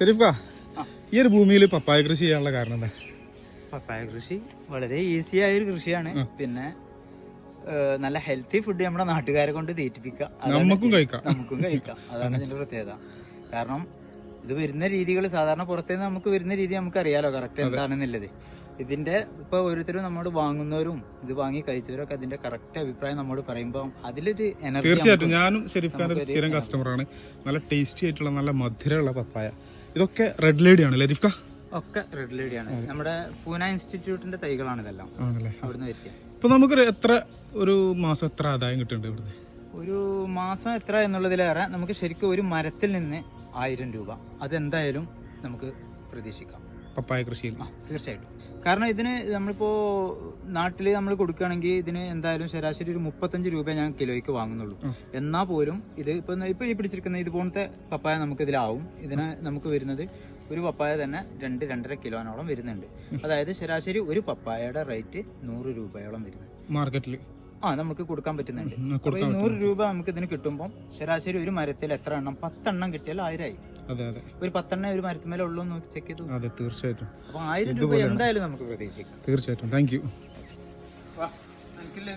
ശരിഫ ഈ ഒരു ഭൂമിയിൽ പപ്പായ കൃഷി ചെയ്യാനുള്ള കാരണം എന്താ? പപ്പായ കൃഷി വളരെ ഈസി ആയ ഒരു കൃഷിയാണ്. പിന്നെ നല്ല ഹെൽത്തി ഫുഡ് നമ്മുടെ നാട്ടുകാരെ കൊണ്ട് തീറ്റിപ്പിക്കാം നമുക്കും കഴിക്കാം. നമുക്കും കഴിക്കാം. അതാണ് ഇതിന്റെ പ്രത്യേകത. കാരണം ഇത് വരുന്ന രീതികൾ സാധാരണ പുറത്തുനിന്ന് നമുക്ക് വരുന്ന രീതി നമുക്ക് അറിയാലോ കറക്റ്റ് എന്താണെന്നുള്ളത്. ഇതിന്റെ ഇപ്പൊ ഓരോരുത്തരും നമ്മോട് വാങ്ങുന്നവരും ഇത് വാങ്ങി കഴിച്ചവരും ഒക്കെ അതിന്റെ കറക്റ്റ് അഭിപ്രായം നമ്മോട് പറയുമ്പോൾ അതിലൊരു എനർജി തീർച്ചയായിട്ടും. ഞാനും ഷെരീഫ് ഖാന്റെ സ്ഥിരം കസ്റ്റമറാണ് നല്ല ടേസ്റ്റി ആയിട്ടുള്ള നല്ല മധുരമുള്ള പപ്പായ. ഇതൊക്കെ റെഡ് ലേഡി ആണ് ലരിഫ്ക ഒക്കെ റെഡ് ലേഡിയാണ് നമ്മുടെ പൂന ഇൻസ്റ്റിറ്റ്യൂട്ടിന്റെ തൈകളാണ് ഇതെല്ലാം ആണല്ലേ. അവിടുന്ന് ഇപ്പൊ നമുക്ക് എത്ര ഒരു മാസം എത്ര ആദായം കിട്ടുന്നുണ്ട് ഇവിടുന്ന്? ഒരു മാസം എത്ര എന്നുള്ളതിലേറെ നമുക്ക് ശരിക്കും ഒരു മരത്തിൽ നിന്ന് ആയിരം രൂപ. അതെന്തായാലും നമുക്ക് പ്രതീക്ഷിക്കാം. പപ്പായ കൃഷിയിൽ. തീർച്ചയായിട്ടും. കാരണം ഇതിന് നമ്മളിപ്പോ നാട്ടിൽ നമ്മൾ കൊടുക്കുകയാണെങ്കിൽ ഇതിന് എന്തായാലും ശരാശരി ഒരു മുപ്പത്തഞ്ച് രൂപ ഞാൻ കിലോയ്ക്ക് വാങ്ങുന്നുള്ളൂ. എന്നാൽ പോലും ഇത് ഇപ്പൊ ഇപ്പൊ ഈ പിടിച്ചിരിക്കുന്ന ഇതുപോലത്തെ പപ്പായ നമുക്ക് ഇതിലാവും. ഇതിന് നമുക്ക് വരുന്നത് ഒരു പപ്പായ തന്നെ രണ്ട് രണ്ടര കിലോനോളം വരുന്നുണ്ട്. അതായത് ശരാശരി ഒരു പപ്പായയുടെ റേറ്റ് നൂറ് രൂപയോളം വരുന്നത് മാർക്കറ്റിൽ ആ നമുക്ക് കൊടുക്കാൻ പറ്റുന്നുണ്ട്. നൂറ് രൂപ നമുക്ക് ഇതിന് കിട്ടുമ്പോൾ ശരാശരി ഒരു മരത്തിൽ എത്ര എണ്ണം? പത്തെണ്ണം കിട്ടിയാൽ ആയിരമായി അതെ അതെ. ഒരു പത്തെണ്ണ ഒരു മരത്തുമേലെ ഉള്ളൂ എന്ന് ചെക്ക് ചെയ്തു. അതെ തീർച്ചയായിട്ടും. അപ്പൊ ആയിരം രൂപ എന്തായാലും നമുക്ക് പ്രതീക്ഷിക്കാം. തീർച്ചയായിട്ടും. താങ്ക് യു വാ, എനിക്കില്ല